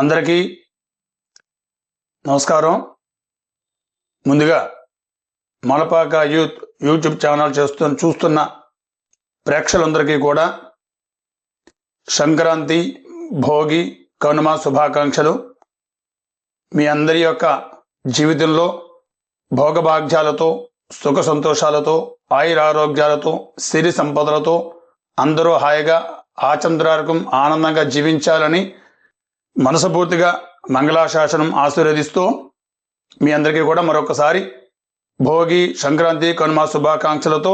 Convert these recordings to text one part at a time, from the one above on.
అందరికీ నమస్కారం. ముందుగా మలపాక యూత్ యూట్యూబ్ ఛానల్ చేస్తు చూస్తున్న ప్రేక్షకులందరికీ కూడా సంక్రాంతి భోగి కనుమ శుభాకాంక్షలు. మీ అందరి యొక్క జీవితంలో భోగభాగ్యాలతో సుఖ సంతోషాలతో ఆయురారోగ్యాలతో సిరి సంపదలతో అందరూ హాయిగా ఆచంద్రారకం ఆనందంగా జీవించాలని మనసపూర్తిగా మంగళాశాసనం ఆశీర్వదిస్తూ మీ అందరికీ కూడా మరొకసారి భోగి సంక్రాంతి కనుమ శుభాకాంక్షలతో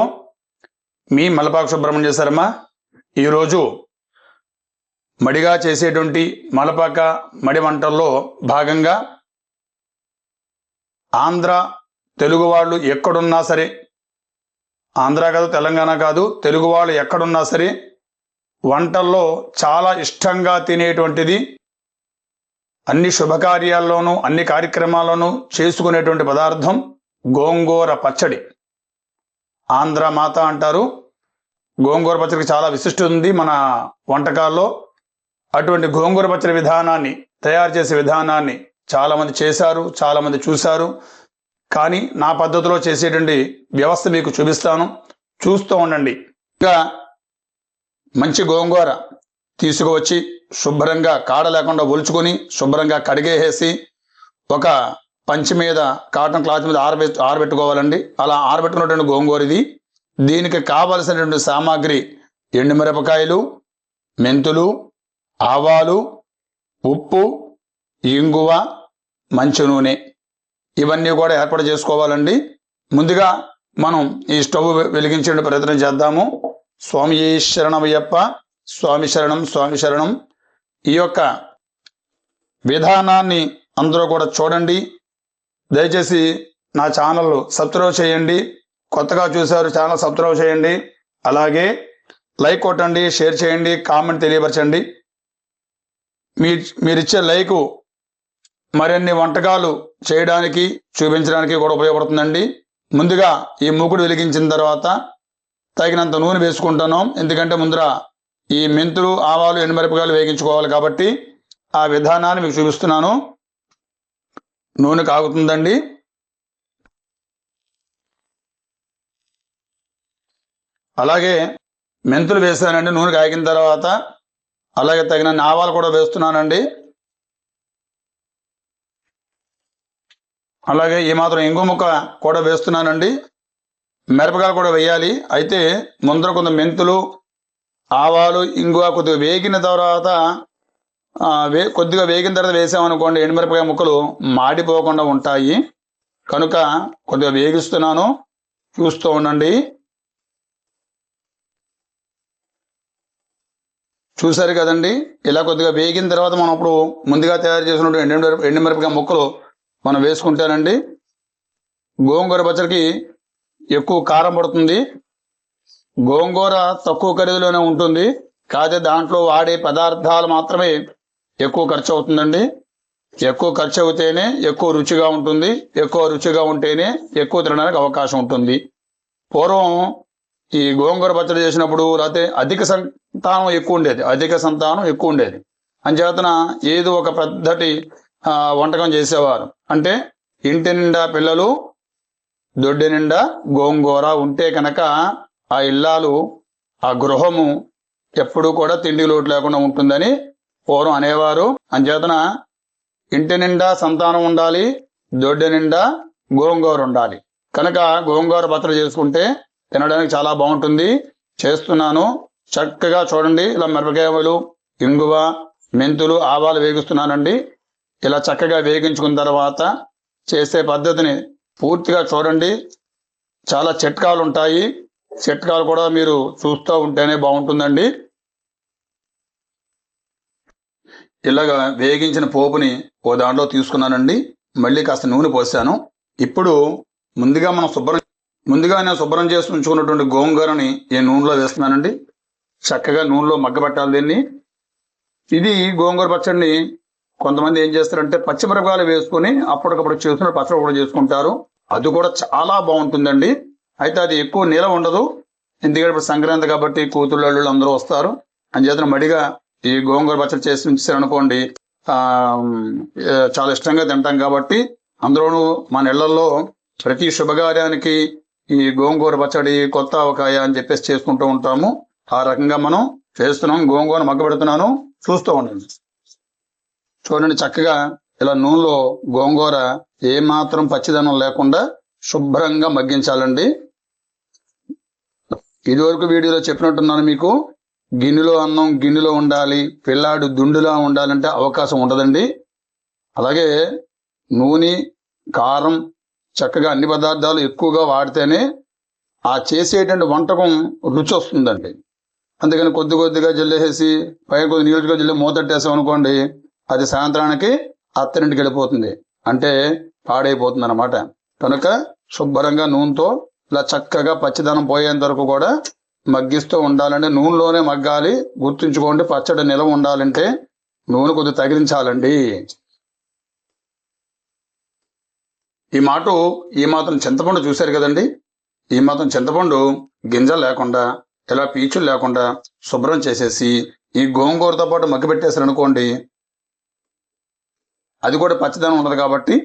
మీ మలపాకు సుబ్రహ్మణ్య శర్మ ఈరోజు మడిగా చేసేటువంటి మలపాక మడి వంటల్లో భాగంగా ఆంధ్ర తెలుగు వాళ్ళు ఎక్కడున్నా సరే ఆంధ్ర కాదు తెలంగాణ కాదు తెలుగు వాళ్ళు ఎక్కడున్నా సరే వంటల్లో చాలా ఇష్టంగా తినేటువంటిది అన్ని శుభకార్యాల్లోనూ అన్ని కార్యక్రమాల్లోనూ చేసుకునేటువంటి పదార్థం గోంగూర పచ్చడి. ఆంధ్ర మాత అంటారు. గోంగూర పచ్చడికి చాలా విశిష్టత ఉంది మన వంటకాల్లో. అటువంటి గోంగూర పచ్చడి విధానాన్ని తయారు చేసే విధానాన్ని చాలామంది చేశారు చాలామంది చూశారు. కానీ నా పద్ధతిలో చేసేటువంటి వ్యవస్థ మీకు చూపిస్తాను. చూస్తూ ఉండండి. ఇంకా మంచి గోంగూర. తీసుకువచ్చి శుభ్రంగా కాడ లేకుండా ఒలుచుకొని శుభ్రంగా కడిగేసేసి ఒక పంచి మీద కాటన్ క్లాత్ మీద ఆరబె ఆరబెట్టుకోవాలండి. అలా ఆరబెట్టుకున్నటువంటి గోంగూర ఇది దీనికి కావలసినటువంటి సామాగ్రి ఎండుమిరపకాయలు మెంతులు ఆవాలు ఉప్పు ఇంగువ మంచి నూనె ఇవన్నీ కూడా ఏర్పాటు చేసుకోవాలండి. ముందుగా మనం ఈ స్టవ్ వెలిగించే ప్రయత్నం చేద్దాము. స్వామి శరణమయ్యప్ప స్వామి శరణం స్వామి శరణం. ఈ యొక్క విధానాన్ని అందరూ కూడా చూడండి. దయచేసి నా ఛానల్ సబ్స్క్రైబ్ చేయండి. కొత్తగా చూశారు ఛానల్ సబ్స్క్రైబ్ చేయండి. అలాగే లైక్ కొట్టండి షేర్ చేయండి కామెంట్ తెలియపరచండి. మీ మీరిచ్చే లైకు మరిన్ని వంటకాలు చేయడానికి చూపించడానికి కూడా ఉపయోగపడుతుందండి. ముందుగా ఈ మూకుడు వెలిగించిన తర్వాత తగినంత నూనె వేసుకుంటున్నాం. ఎందుకంటే ముందర ఈ మెంతులు ఆవాలు ఎండుమిరపకాయలు వేగించుకోవాలి కాబట్టి ఆ విధానాన్ని మీకు చూపిస్తున్నాను. నూనె కాగుతుందండి. అలాగే మెంతులు వేసానండి నూనె కాగిన తర్వాత. అలాగే తగిన ఆవాలు కూడా వేస్తున్నానండి. అలాగే ఈ మాత్రం ఇంగు ముక్క కూడా వేస్తున్నానండి. మిరపకాయలు కూడా వేయాలి. అయితే ముందర కొంత మెంతులు ఆవాలు ఇంగువ కొద్దిగా వేగిన తర్వాత వే కొద్దిగా వేగిన తర్వాత వేసామనుకోండి ఎండుమిరపకాయ ముక్కలు మాడిపోకుండా ఉంటాయి. కనుక కొద్దిగా వేగిస్తున్నాను. చూస్తూ ఉండండి. చూసారు కదండి? ఇలా కొద్దిగా వేగిన తర్వాత మనం ఇప్పుడు ముందుగా తయారు చేసినటువంటి ఎండు ఎండుమిరపకాయ ముక్కలు మనం వేసుకుంటానండి గోంగూర పచ్చడికి ఎక్కువ కారం పడుతుంది. గోంగూర తక్కువ ఖరీదులోనే ఉంటుంది. కాదే దాంట్లో వాడే పదార్థాలు మాత్రమే ఎక్కువ ఖర్చు అవుతుందండి. ఎక్కువ ఖర్చు అవుతేనే ఎక్కువ రుచిగా ఉంటుంది. ఎక్కువ రుచిగా ఉంటేనే ఎక్కువ తినడానికి అవకాశం ఉంటుంది. పూర్వం ఈ గోంగూర పచ్చడి చేసినప్పుడు లేకపోతే అధిక సంతానం ఎక్కువ ఉండేది. అధిక సంతానం ఎక్కువ ఉండేది. అంచేతన ఏదో ఒక పెద్దటి వంటకం చేసేవారు. అంటే ఇంటి నిండా పిల్లలు దొడ్డి నిండా గోంగూర ఉంటే కనుక ఆ ఇల్లాలు ఆ గృహము ఎప్పుడూ కూడా తిండి లోటు లేకుండా ఉంటుందని పూర్వం అనేవారు. అంచేతన ఇంటి నిండా సంతానం ఉండాలి దొడ్డి నిండా గోంగూర ఉండాలి. కనుక గోంగూర పత్ర చేసుకుంటే తినడానికి చాలా బాగుంటుంది. చేస్తున్నాను. చక్కగా చూడండి. ఇలా మిరపకాయలు ఇంగువ మెంతులు ఆవాలు వేగిస్తున్నానండి. ఇలా చక్కగా వేగించుకున్న తర్వాత చేసే పద్ధతిని పూర్తిగా చూడండి. చాలా చిట్కాలు ఉంటాయి. చిట్కాలు కూడా మీరు చూస్తూ ఉంటేనే బాగుంటుందండి. ఇలాగా వేగించిన పోపుని ఓ దాంట్లో తీసుకున్నానండి. మళ్ళీ కాస్త నూనె పోసాను. ఇప్పుడు ముందుగా మనం శుభ్రం ముందుగా నేను శుభ్రం చేసి ఉంచుకున్నటువంటి గోంగూరని ఈ నూనెలో వేస్తున్నానండి. చక్కగా నూనెలో మగ్గబెట్టాలి దీన్ని. ఇది గోంగూర పచ్చడిని కొంతమంది ఏం చేస్తారంటే పచ్చిమిరపకాయలు వేసుకొని అప్పటికప్పుడు చేసుకుని పచ్చడి కూడా చేసుకుంటారు. అది కూడా చాలా బాగుంటుందండి. అయితే అది ఎక్కువ నిలవ ఉండదు. ఎందుకంటే ఇప్పుడు సంక్రాంతి కాబట్టి కూతుళ్ళు అల్లుళ్ళు అందరూ వస్తారు. అంచేతన మడిగా ఈ గోంగూర పచ్చడి చేసి ఉంచారనుకోండి ఆ, చాలా ఇష్టంగా తింటాం కాబట్టి అందులోనూ మన ఇళ్ళలో ప్రతి శుభకార్యానికి ఈ గోంగూర పచ్చడి కొత్త ఆవకాయ అని చెప్పేసి చేసుకుంటూ ఉంటాము. ఆ రకంగా మనం చేస్తున్నాం. గోంగూర మగ్గ పెడుతున్నాను. చూస్తూ ఉండండి. చూడండి చక్కగా ఇలా నూనెలో గోంగూర ఏమాత్రం పచ్చిదనం లేకుండా శుభ్రంగా మగ్గించాలండి. ఇదివరకు వీడియోలో చెప్పినట్టున్నాను మీకు గిన్నెలో అన్నం గిన్నెలో ఉండాలి పిల్లాడు దుండులా ఉండాలంటే అవకాశం ఉండదండి అలాగే నూనె కారం చక్కగా అన్ని పదార్థాలు ఎక్కువగా వాడితేనే ఆ చేసేటువంటి వంటకం రుచి వస్తుందండి. అందుకని కొద్ది కొద్దిగా జల్లేసేసి పైన కొద్ది నీళ్ళుగా జల్లి మూతట్టేసాం అనుకోండి అది సాయంత్రానికి అత్తరింటికి వెళ్ళిపోతుంది. అంటే పాడైపోతుంది అనమాట కనుక శుభ్రంగా నూనెతో ఇలా చక్కగా పచ్చిదనం పోయేంత వరకు కూడా మగ్గిస్తూ ఉండాలంటే నూనెలోనే మగ్గాలి. గుర్తుంచుకోండి పచ్చడి నిలవ ఉండాలంటే నూనె కొద్ది తగిలించాలండి. ఈ మాట ఈ మాత్రం చింతపండు చూశారు కదండి? ఈ మాత్రం చింతపండు గింజలు లేకుండా ఇలా పీచులు లేకుండా శుభ్రం చేసేసి ఈ గోంగూరతో పాటు మగ్గి పెట్టేశారు అనుకోండి అది కూడా పచ్చదనం ఉండదు కాబట్టి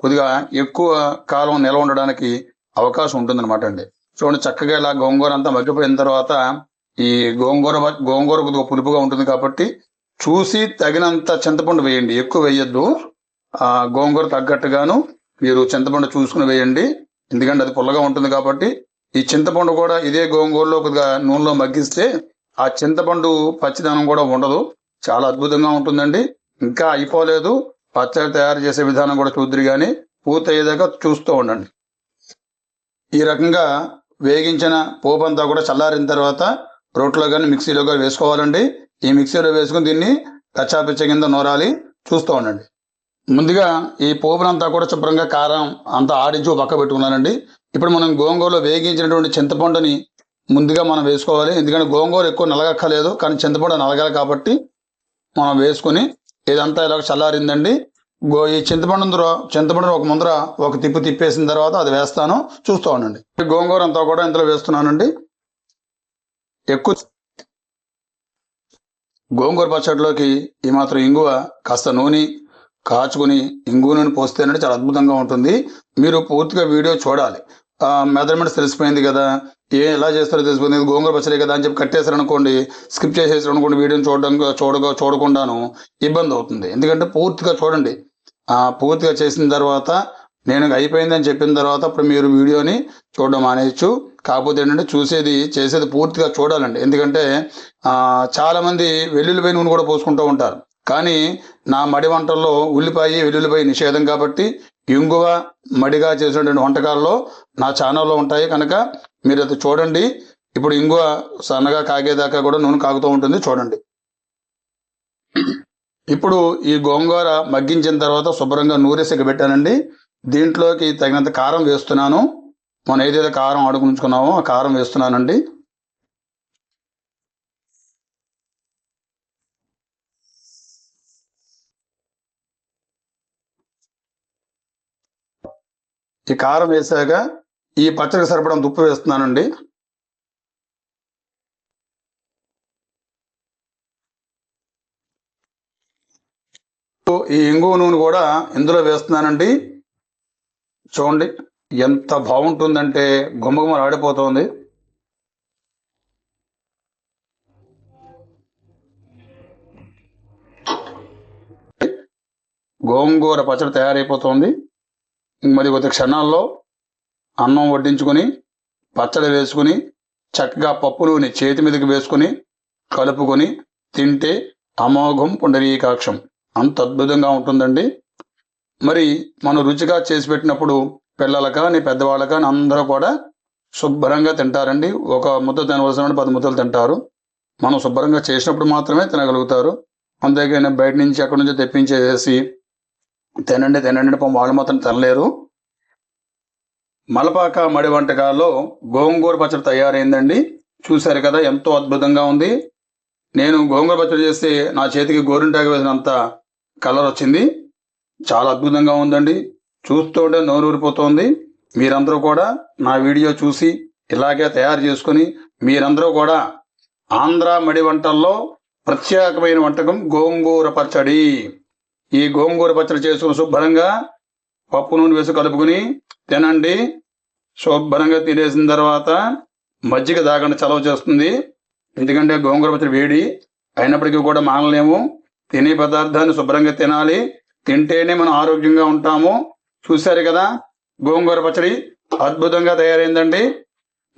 కొద్దిగా ఎక్కువ కాలం నిల్వ ఉండడానికి అవకాశం ఉంటుందన్నమాట అండి. చూడండి చక్కగా ఇలా గోంగూర అంతా మగ్గిపోయిన తర్వాత ఈ గోంగూర గోంగూర కొద్దిగా పులుపుగా ఉంటుంది కాబట్టి చూసి తగినంత చింతపండు వేయండి. ఎక్కువ వేయొద్దు. ఆ గోంగూర తగ్గట్టుగాను మీరు చింతపండు చూసుకుని వేయండి. ఎందుకంటే అది పుల్లగా ఉంటుంది కాబట్టి ఈ చింతపండు కూడా ఇదే గోంగూరలో కొద్దిగా నూనెలో మగ్గిస్తే ఆ చింతపండు పచ్చిదనం కూడా ఉండదు. చాలా అద్భుతంగా ఉంటుందండి. ఇంకా అయిపోలేదు. పచ్చడి తయారు చేసే విధానం కూడా చూద్దరు కానీ పూర్తయ్యేదాకా చూస్తూ ఉండండి. ఈ రకంగా వేగించిన పోపు అంతా కూడా చల్లారిన తర్వాత రోట్లో కానీ మిక్సీలో కానీ వేసుకోవాలండి. ఈ మిక్సీలో వేసుకుని దీన్ని కచ్చాపిచ్చ కింద నూరాలి. చూస్తూ ఉండండి. ముందుగా ఈ పోపునంతా కూడా శుభ్రంగా కారం అంతా ఆడించి పక్క పెట్టుకున్నానండి. ఇప్పుడు మనం గోంగూరలో వేగించినటువంటి చింతపండుని ముందుగా మనం వేసుకోవాలి. ఎందుకంటే గోంగూర ఎక్కువ నలగక్కలేదు కానీ చింతపండు నలగాలి కాబట్టి మనం వేసుకుని ఇదంతా ఇలా చల్లారిందండి. ఈ చింతపండు ముందర చింతపండు ఒక ముందర ఒక తిప్పు తిప్పేసిన తర్వాత అది వేస్తాను చూస్తూ ఉండండి. గోంగూర అంతా కూడా ఇంతలో వేస్తున్నానండి. ఎక్కువ గోంగూర పచ్చడిలోకి ఈ మాత్రం ఇంగువ కాస్త నూనె కాచుకుని ఇంగువ నూనె పోస్తేనంటే చాలా అద్భుతంగా ఉంటుంది. మీరు పూర్తిగా వీడియో చూడాలి. మెజర్మెంట్స్ తెలిసిపోయింది కదా. ఏ ఎలా చేస్తారో తెలిసిపోయింది. గోంగూర పచ్చడి కదా అని చెప్పి కట్టేశారు అనుకోండి స్కిప్ చేసేసారు అనుకోండి వీడియోని చూడడం చూడగా చూడకుండాను ఇబ్బంది అవుతుంది. ఎందుకంటే పూర్తిగా చూడండి. పూర్తిగా చేసిన తర్వాత నేను అయిపోయిందని చెప్పిన తర్వాత ఇప్పుడు మీరు వీడియోని చూడడం మానేయచ్చు. కాకపోతే ఏంటంటే చూసేది చేసేది పూర్తిగా చూడాలండి. ఎందుకంటే చాలామంది వెల్లుల్లిపోయి నూనె కూడా పోసుకుంటూ ఉంటారు. కానీ నా మడి వంటల్లో ఉల్లిపాయ వెల్లుల్లిపాయ నిషేధం కాబట్టి ఇంగువ మడిగా చేసినటువంటి వంటకాల్లో నా ఛానల్లో ఉంటాయి. కనుక మీరు అది చూడండి. ఇప్పుడు ఇంగువ సన్నగా కాగేదాకా కూడా నూనె కాగుతూ ఉంటుంది. చూడండి. ఇప్పుడు ఈ గోంగూర మగ్గించిన తర్వాత శుభ్రంగా నూరేసి పెట్టానండి. దీంట్లోకి తగినంత కారం వేస్తున్నాను. మనం ఏదైతే కారం అడుగుంచుకున్నామో ఆ కారం వేస్తున్నానండి. ఈ కారం వేసాక ఈ పచ్చడికి సరిపడం దుప్పు వేస్తున్నానండి ఈ ఇంగువ నూనె కూడా ఇందులో వేస్తున్నానండి. చూడండి ఎంత బాగుంటుందంటే గుమ్మగుమ్మ ఆడిపోతుంది గోంగూర పచ్చడి తయారైపోతుంది. మరి కొద్ది క్షణాల్లో అన్నం వడ్డించుకొని పచ్చడి వేసుకుని చక్కగా పప్పు నూనె చేతి మీదకి వేసుకుని కలుపుకొని తింటే అమోఘం పుండరీకాక్షం. అంత అద్భుతంగా ఉంటుందండి. మరి మనం రుచిగా చేసి పెట్టినప్పుడు పిల్లలు కానీ పెద్దవాళ్ళ కానీ అందరూ కూడా శుభ్రంగా తింటారండి. ఒక ముద్ద తినవలసిన పది ముద్దలు తింటారు. మనం శుభ్రంగా చేసినప్పుడు మాత్రమే తినగలుగుతారు. అంతేగాని బయట నుంచి ఎక్కడి నుంచో తెప్పించేసి తినండి తినండి పాపం వాళ్ళు మాత్రం తినలేరు. మలపాక మడి వంటకాల్లో గోంగూర పచ్చడి తయారైందండి. చూశారు కదా ఎంతో అద్భుతంగా ఉంది. నేను గోంగూర పచ్చడి చేస్తే నా చేతికి గోరింటాకు వేసినంత కలర్ వచ్చింది. చాలా అద్భుతంగా ఉందండి. చూస్తుంటే నోరు ఊరిపోతోంది మీరందరూ కూడా నా వీడియో చూసి ఇలాగే తయారు చేసుకుని మీరందరూ కూడా ఆంధ్ర మడి వంటల్లో ప్రత్యేకమైన వంటకం గోంగూర పచ్చడి. ఈ గోంగూర పచ్చడి చేసుకుని శుభ్రంగా పప్పు నూనె వేసి కలుపుకుని తినండి. శుభ్రంగా తినేసిన తర్వాత మజ్జిగ తాగండి చలవ చేస్తుంది. ఎందుకంటే గోంగూర పచ్చడి వేడి అయినప్పటికీ కూడా మానలేము. తినే పదార్థాన్ని శుభ్రంగా తినాలి. తింటేనే మనం ఆరోగ్యంగా ఉంటాము. చూశారు కదా? గోంగూర పచ్చడి అద్భుతంగా తయారైందండి.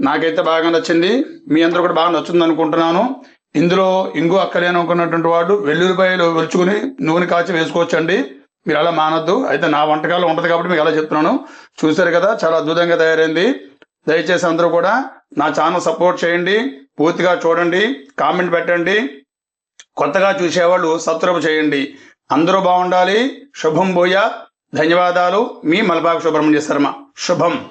నాకైతే బాగా నచ్చింది. మీ అందరూ కూడా బాగా నచ్చింది అనుకుంటున్నాను. ఇందులో ఇంగు అక్కలేని అనుకున్నటువంటి వాడు వెల్లుల్లిపాయలు వెలుచుకుని నూనె కాచి వేసుకోవచ్చండి. మీరు అలా మానొద్దు. అయితే నా వంటకాలు ఉంటుంది కాబట్టి మీకు అలా చెప్తున్నాను. చూశారు కదా? చాలా అద్భుతంగా తయారైంది. దయచేసి అందరూ కూడా నా ఛానల్ సపోర్ట్ చేయండి. పూర్తిగా చూడండి. కామెంట్ పెట్టండి. కొత్తగా చూసేవాళ్ళు సబ్స్క్రైబ్ చేయండి. అందరూ బాగుండాలి. శుభం భూయ. ధన్యవాదాలు. మీ మలబాబు సుబ్రహ్మణ్య శర్మ. శుభం.